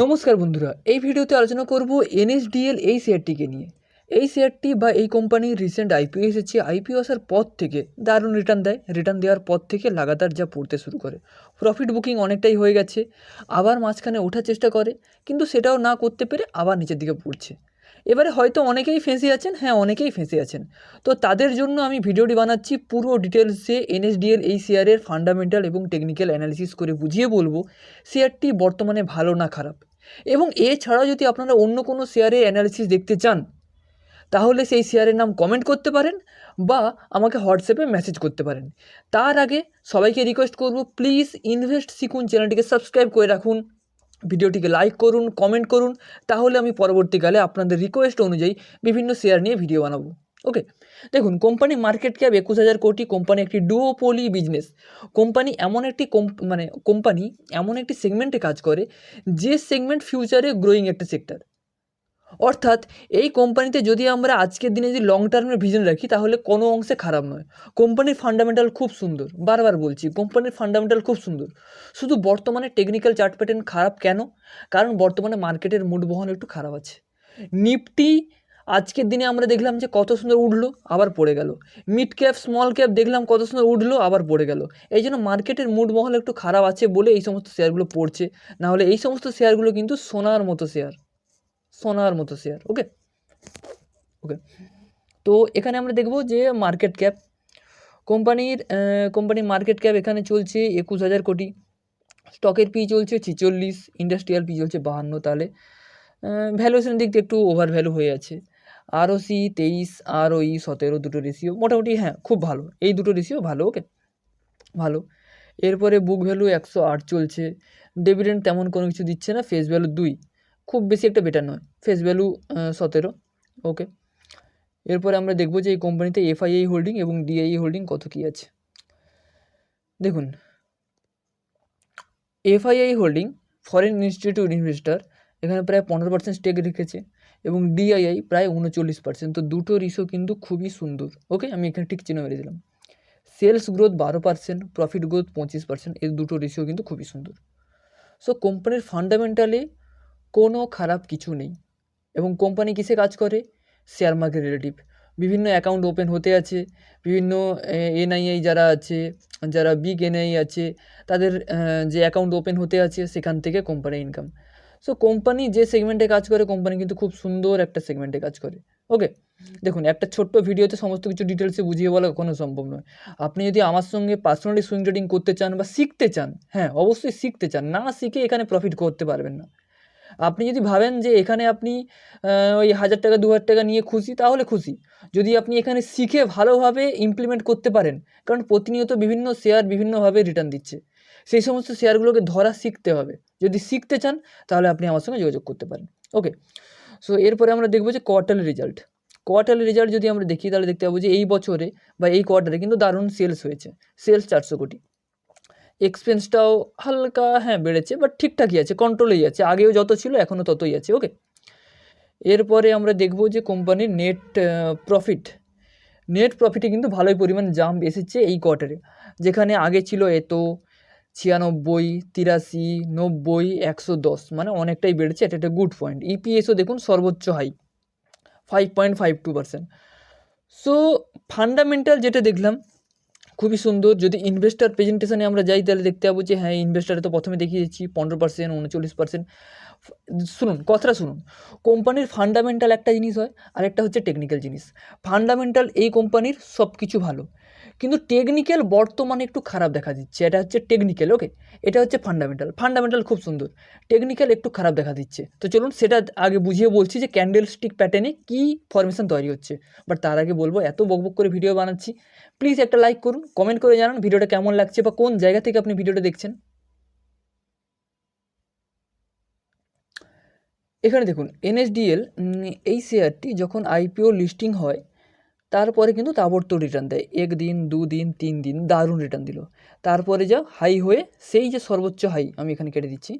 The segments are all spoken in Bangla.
নমস্কার বন্ধুরা, এই ভিডিওতে আলোচনা করব এনএসডিএল এই শেয়ারটিকে নিয়ে। এই শেয়ারটি বা এই কোম্পানির রিসেন্ট আইপিও এসেছে। আইপিও আসার পর থেকে দারুণ রিটার্ন দেয়। রিটার্ন দেওয়ার পর থেকে লাগাতার যা পড়তে শুরু করে। প্রফিট বুকিং অনেকটাই হয়ে গেছে। আবার মাঝখানে ওঠার চেষ্টা করে, কিন্তু সেটাও না করতে পেরে আবার নিচের দিকে পড়ছে। এবারে হয়তো অনেকেই ফেঁসে আছেন হ্যাঁ অনেকেই ফেঁসে আছেন। তো তাদের জন্য আমি ভিডিওটি বানাচ্ছি পুরো ডিটেলসে এনএসডিএল এই শেয়ারের ফান্ডামেন্টাল এবং টেকনিক্যাল অ্যানালিসিস করে বুঝিয়ে বলব, শেয়ারটি বর্তমানে ভালো না খারাপ। এবং এছাড়াও যদি আপনারা অন্য কোনো শেয়ারের অ্যানালিসিস দেখতে চান, তাহলে সেই শেয়ারের নাম কমেন্ট করতে পারেন বা আমাকে হোয়াটসঅ্যাপে মেসেজ করতে পারেন। তার আগে সবাইকে রিকোয়েস্ট করব প্লিজ ইনভেস্ট শিখুন চ্যানেলটিকে সাবস্ক্রাইব করে রাখুন। ভিডিওটিকে লাইক করুন কমেন্ট করুন, তাহলে আমি পরবর্তীকালে আপনাদের রিকোয়েস্ট অনুযায়ী বিভিন্ন শেয়ার নিয়ে ভিডিও বানাবো। ওকে দেখুন কোম্পানি মার্কেট ক্যাপ একুশ হাজার কোটি কোম্পানি একটি ডুওপোলি বিজনেস কোম্পানি এমন একটি মানে কোম্পানি এমন একটি সেগমেন্টে কাজ করে, যে সেগমেন্ট ফিউচারে গ্রোয়িং একটা সেক্টর অর্থাৎ এই কোম্পানিতে যদি আমরা আজকের দিনে যদি লং টার্মের ভিজন রাখি, তাহলে কোনো অংশে খারাপ নয়। কোম্পানির ফান্ডামেন্টাল খুব সুন্দর। বারবার বলছি, কোম্পানির ফান্ডামেন্টাল খুব সুন্দর। শুধু বর্তমানে টেকনিক্যাল চার্ট প্যাটার্ন খারাপ কেন? কারণ বর্তমানে মার্কেটের মুড বহন একটু খারাপ আছে। নিফটি, আজকের দিনে আমরা দেখলাম যে কত সুন্দর উঠল, আবার পড়ে গেল। মিড ক্যাপ স্মল ক্যাপ দেখলাম কত সুন্দর উঠল, আবার পড়ে গেল। এই জন্য মার্কেটের মুড মহল একটু খারাপ আছে বলে এই সমস্ত শেয়ারগুলো পড়ছে। নাহলে এই সমস্ত শেয়ারগুলো কিন্তু সোনার মতো শেয়ার সোনার মতো শেয়ার ওকে ওকে তো এখানে আমরা দেখব যে মার্কেট ক্যাপ কোম্পানির কোম্পানির মার্কেট ক্যাপ এখানে চলছে একুশ হাজার কোটি। স্টকের পি চলছে ছিচল্লিশ ইন্ডাস্ট্রিয়াল পি চলছে বাহান্ন তাহলে ভ্যালুয়েশনের দিক দিয়ে একটু ওভার ভ্যালু হয়ে আছে। আরও সি তেইশ আর ওই সতেরো দুটো রেশিও মোটামুটি হ্যাঁ খুব ভালো। এই দুটো রেশিও ভালো ওকে ভালো। এরপরে বুক ভ্যালু একশো আট চলছে। ডিভিডেন্ড তেমন কোনো কিছু দিচ্ছে না ফেস ভ্যালু দুই। খুব বেশি একটা বেটার নয় ফেস ভ্যালু সতেরো ওকে এরপরে আমরা দেখব যে এই কোম্পানিতে এফআইআই হোল্ডিং এবং ডিআই হোল্ডিং কত কী আছে। দেখুন FII holding foreign institute investor এখানে প্রায় পনেরো পার্সেন্ট স্টেক রেখেছে এবং ডিআইআই প্রায় উনচল্লিশ পার্সেন্ট তো দুটো রিসো কিন্তু খুবই সুন্দর ওকে আমি এখানে ঠিক চিহ্ন মেরে দিলাম। সেলস গ্রোথ বারো পার্সেন্ট প্রফিট গ্রোথ পঁচিশ পার্সেন্ট এই দুটো রিসিও কিন্তু খুবই সুন্দর। সো কোম্পানির ফান্ডামেন্টালে কোনো খারাপ কিছু নেই। এবং কোম্পানি কিসে কাজ করে? Share market relative. বিভিন্ন অ্যাকাউন্ট ওপেন হতে আছে। বিভিন্ন এনআইআই যারা আছে, যারা বিগ এনআই আছে, তাদের যে অ্যাকাউন্ট ওপেন হতে আছে, সেখান থেকে কোম্পানির ইনকাম সো কোম্পানি যে সেগমেন্টে কাজ করে, কোম্পানি কিন্তু খুব সুন্দর একটা সেগমেন্টে কাজ করে। ওকে দেখুন, একটা ছোট্ট ভিডিওতে সমস্ত কিছু ডিটেলসে বুঝিয়ে বলা কখনো সম্ভব নয়। আপনি যদি আমার সঙ্গে পার্সোনালি সুইং ট্রেডিং করতে চান বা শিখতে চান হ্যাঁ অবশ্যই শিখতে চান। না শিখে এখানে প্রফিট করতে পারবেন না। আপনি যদি ভাবেন যে এখানে আপনি ওই হাজার টাকা, দু হাজার টাকা নিয়ে খুশি, তাহলে খুশি। যদি আপনি এখানে শিখে ভালোভাবে ইমপ্লিমেন্ট করতে পারেন, কারণ প্রতিনিয়ত বিভিন্ন শেয়ার বিভিন্নভাবে রিটার্ন দিচ্ছে। সেই সমস্ত শেয়ারগুলোকে ধরা শিখতে হবে। যদি শিখতে চান, তাহলে আপনি আমার সঙ্গে যোগাযোগ করতে পারেন। ওকে সো এরপরে আমরা দেখব যে কোয়ার্টারলি রেজাল্ট কোয়ার্টারলি রেজাল্ট যদি আমরা দেখি, তাহলে দেখতে পাবো যে এই বছরে বা এই কোয়ার্টারে কিন্তু দারুণ সেলস হয়েছে। সেলস চারশো কোটি। এক্সপেন্সটাও হালকা হ্যাঁ বেড়েছে বাট ঠিকঠাকই আছে কন্ট্রোলেই আছে, আগেও যত ছিল, এখনও ততই আছে ওকে এরপরে আমরা দেখব যে কোম্পানির নেট প্রফিট নেট প্রফিটে কিন্তু ভালোই পরিমাণ জাম্প এসেছে এই কোয়ার্টারে যেখানে আগে ছিল এত, ছিয়ানব্বই, তিরাশি, নব্বই, একশো দশ মানে অনেকটাই বেড়েছে এটা একটা গুড পয়েন্ট ইপিএসও দেখুন সর্বোচ্চ high five point five two percent so fundamental যেটা দেখলাম খুবই সুন্দর। যদি ইনভেস্টার প্রেজেন্টেশনে আমরা যাই, তাহলে দেখতে পাবো যে হ্যাঁ ইনভেস্টারে তো প্রথমে দেখিয়েছি, পনেরো পার্সেন্ট উনচল্লিশ পার্সেন্ট শুনুন, কথাটা শুনুন। কোম্পানির ফান্ডামেন্টাল একটা জিনিস হয়, আর একটা হচ্ছে টেকনিক্যাল জিনিস। ফান্ডামেন্টাল এই কোম্পানির সব কিছু ভালো। কিন্তু টেকনিক্যাল বর্তমানে একটু খারাপ দেখা দিচ্ছে। এটা হচ্ছে টেকনিক্যাল ওকে এটা হচ্ছে ফান্ডামেন্টাল ফান্ডামেন্টাল খুব সুন্দর। টেকনিক্যাল একটু খারাপ দেখা দিচ্ছে। তো চলুন সেটা আগে বুঝিয়ে বলছি যে ক্যান্ডেল স্টিক প্যাটার্নে কী ফরমেশন তৈরি হচ্ছে। বাট তার আগে বলব, এত বকবক করে ভিডিও বানাচ্ছি। প্লিজ একটা লাইক করুন কমেন্ট করে জানান ভিডিওটা কেমন লাগছে বা কোন জায়গা থেকে আপনি ভিডিওটা দেখছেন। এখানে দেখুন এনএসডিএল এই শেয়ারটি যখন আইপিও লিস্টিং হয়, তারপরে কিন্তু তাবড়তোড় রিটার্ন দেয়। একদিন দুদিন তিন দিন, দারুণ রিটার্ন দিল। তারপরে যা হাই হয়ে, সেই যে সর্বোচ্চ হাই আমি এখানে কেটে দিচ্ছি,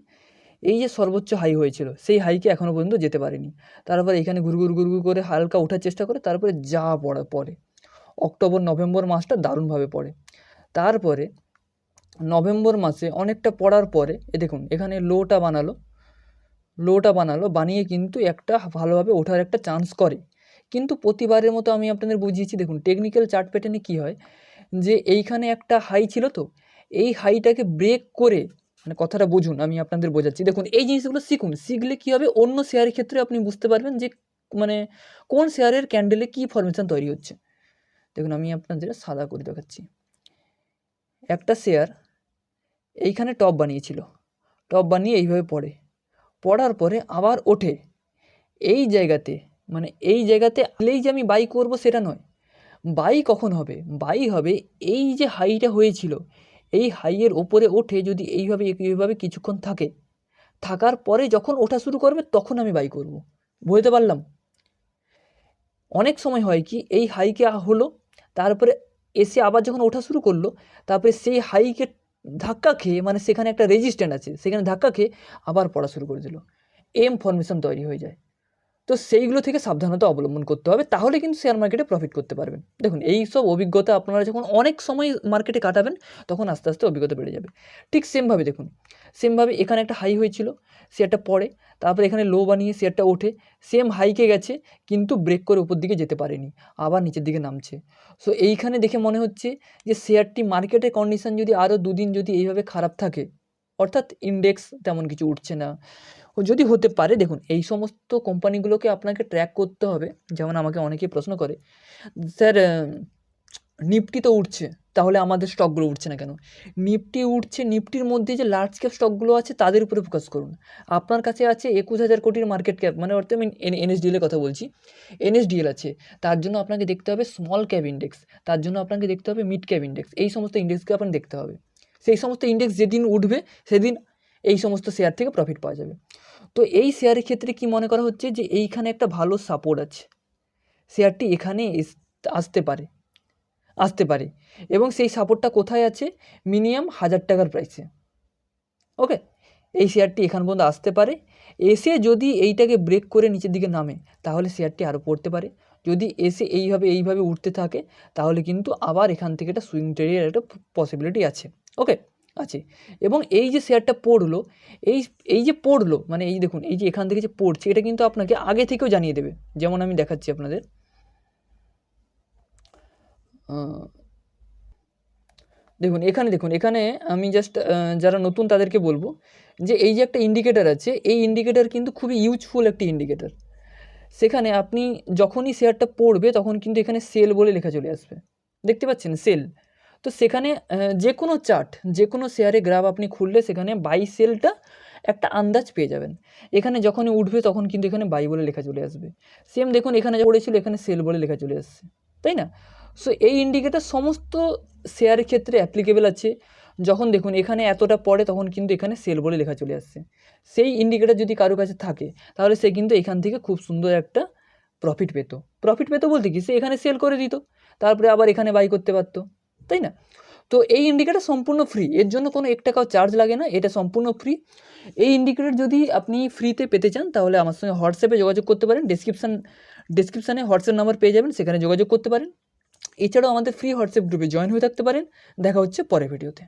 এই যে সর্বোচ্চ হাই হয়েছিল, সেই হাইকে এখনও পর্যন্ত যেতে পারেনি। তারপরে এখানে ঘুরঘুর ঘুরঘুর করে হালকা ওঠার চেষ্টা করে, তারপরে যা পড়ে পরে অক্টোবর নভেম্বর মাসটা দারুণভাবে পড়ে। তারপরে নভেম্বর মাসে অনেকটা পড়ার পরে, এ দেখুন, এখানে লোটা বানালো। লোটা বানালো, বানিয়ে কিন্তু একটা ভালোভাবে ওঠার একটা চান্স করে। কিন্তু প্রতিবারের মতো আমি আপনাদের বুঝিয়েছি, দেখুন টেকনিক্যাল চার্ট প্যাটার্নে কী হয়? যে এইখানে একটা হাই ছিল তো, এই হাইটাকে ব্রেক করে মানে কথাটা বুঝুন, আমি আপনাদের বোঝাচ্ছি। দেখুন, এই জিনিসগুলো শিখুন। শিখলে কী হবে? অন্য শেয়ারের ক্ষেত্রে আপনি বুঝতে পারবেন যে মানে কোন শেয়ারের ক্যান্ডেলে কী ফরমেশন তৈরি হচ্ছে। দেখুন, আমি আপনাদের সাদা করে দেখাচ্ছি। একটা শেয়ার এইখানে টপ বানিয়েছিল। টপ বানিয়ে এইভাবে পড়ে। পড়ার পরে আবার ওঠে। এই জায়গাতে মানে এই জায়গাতে আলেই যে আমি বাই করব সেটা নয়। বাই কখন হবে? বাই হবে এই যে হাইটা হয়েছিল। এই হাইয়ের ওপরে ওঠে যদি এইভাবে এইভাবে কিছুক্ষণ থাকে। থাকার পরে যখন ওঠা শুরু করবে তখন আমি বাই করব। বুঝতে পারলাম? অনেক সময় হয় কি, এই হাইকে হলো, তারপরে এসে আবার যখন ওঠা শুরু করল, তারপরে সেই হাইকে ধাক্কা খেয়ে মানে সেখানে একটা রেজিস্ট্যান্ট আছে, সেখানে ধাক্কা খেয়ে আবার পড়া শুরু করে দিল। এম ফরমেশন তৈরি হয়ে যায়। তো সেইগুলো থেকে সাবধানতা অবলম্বন করতে হবে, তাহলে কিন্তু শেয়ার মার্কেটে প্রফিট করতে পারবেন। দেখুন এই সব অভিজ্ঞতা আপনারা যখন অনেক সময় মার্কেটে কাটাবেন, তখন আস্তে আস্তে অভিজ্ঞতা বেড়ে যাবে। ঠিক সেমভাবে দেখুন সেমভাবে এখানে একটা হাই হয়েছিল শেয়ারটা পড়ে, তারপরে এখানে লো বানিয়ে শেয়ারটা ওঠে সেম হাইকে গেছে, কিন্তু ব্রেক করে উপর দিকে যেতে পারেনি, আবার নিচের দিকে নামছে। সো এইখানে দেখে মনে হচ্ছে যে শেয়ারটি মার্কেটের কন্ডিশন যদি আরও দুদিন যদি এইভাবে খারাপ থাকে, অর্থাৎ ইন্ডেক্স তেমন কিছু উঠছে না যদি হতে পারে, দেখুন, এই সমস্ত কোম্পানিগুলোকে আপনাকে ট্র্যাক করতে হবে। যেমন আমাকে অনেকেই প্রশ্ন করে, স্যার নিফটি তো উঠছে, তাহলে আমাদের স্টকগুলো উঠছে না কেন? নিফটি উঠছে, নিফটির মধ্যে যে লার্জ ক্যাপ স্টকগুলো আছে, তাদের উপরে ফোকাস করুন। আপনার কাছে আছে একুশ হাজার কোটির মার্কেট ক্যাপ মানে অর্থাৎ আমি এনএসডিএলের কথা বলছি। এনএসডিএল আছে, তার জন্য আপনাকে দেখতে হবে স্মল ক্যাপ ইন্ডেক্স তার জন্য আপনাকে দেখতে হবে মিড ক্যাপ ইন্ডেক্স এই সমস্ত ইন্ডেক্সকে আপনার দেখতে হবে। সেই সমস্ত ইন্ডেক্স যেদিন উঠবে, সেদিন এই সমস্ত শেয়ার থেকে প্রফিট পাওয়া যাবে। তো এই শেয়ারের ক্ষেত্রে কি মনে করা হচ্ছে যে এইখানে একটা ভালো সাপোর্ট আছে? শেয়ারটি এখানে আসতে পারে আসতে পারে। এবং সেই সাপোর্টটা কোথায় আছে? মিনিমাম হাজার টাকার প্রাইসে ওকে এই শেয়ারটি এখান পর্যন্ত আসতে পারে। এসে যদি এইটাকে ব্রেক করে নিচের দিকে নামে, তাহলে শেয়ারটি আরও পড়তে পারে। যদি এসে এইভাবে এইভাবে উঠতে থাকে, তাহলে কিন্তু আবার এখান থেকে একটা সুইং ট্রেডের একটা পসিবিলিটি আছে। ওকে আছে। এবং এই যে শেয়ারটা পড়ল, এই এই যে পড়ল মানে এই দেখুন, এই যে এখান থেকে যে পড়ছে, এটা কিন্তু আপনাকে আগে থেকেও জানিয়ে দেবে। যেমন আমি দেখাচ্ছি আপনাদের। দেখুন, এখানে দেখুন, এখানে আমি জাস্ট যারা নতুন তাদেরকে বলব যে এই যে একটা ইন্ডিকেটার আছে, এই ইন্ডিকেটার কিন্তু খুবই ইউজফুল একটি ইন্ডিকেটার সেখানে আপনি যখনই শেয়ারটা পড়বে, তখন কিন্তু এখানে সেল বলে লেখা চলে আসবে। দেখতে পাচ্ছেন? সেল তো সেখানে যে কোনো চার্ট যে কোনো শেয়ারে গ্রাফ আপনি খুললে সেখানে বাই সেলটা একটা আন্দাজ পেয়ে যাবেন। এখানে যখনই উঠবে তখন কিন্তু এখানে বাই বলে লেখা চলে আসবে। সেম দেখুন এখানে যা পড়েছিল, এখানে সেল বলে লেখা চলে আসছে। তাই না? সো এই ইন্ডিকেটার সমস্ত শেয়ারের ক্ষেত্রে অ্যাপ্লিকেবল আছে। যখন দেখুন এখানে এতটা পড়ে তখন কিন্তু এখানে সেল বলে লেখা চলে আসছে। সেই ইন্ডিকেটার যদি কারও কাছে থাকে, তাহলে সে কিন্তু এখান থেকে খুব সুন্দর একটা প্রফিট পেত। প্রফিট পেতো বলতে কি? সে এখানে সেল করে দিত, তারপরে আবার এখানে বাই করতে পারতো। তাই না? তো এই ইন্ডিকেটার সম্পূর্ণ ফ্রি এর জন্য কোনো এক টাকাও চার্জ লাগে না, এটা সম্পূর্ণ ফ্রি এই ইন্ডিকেটার যদি আপনি ফ্রিতে পেতে চান, তাহলে আমার সঙ্গে হোয়াটসঅ্যাপে যোগাযোগ করতে পারেন। ডিসক্রিপশান ডিসক্রিপশানে হোয়াটসঅ্যাপ নাম্বার পেয়ে যাবেন, সেখানে যোগাযোগ করতে পারেন। এছাড়াও আমাদের ফ্রি হোয়াটসঅ্যাপ গ্রুপে জয়েন হয়ে থাকতে পারেন। দেখা হচ্ছে পরের ভিডিওতে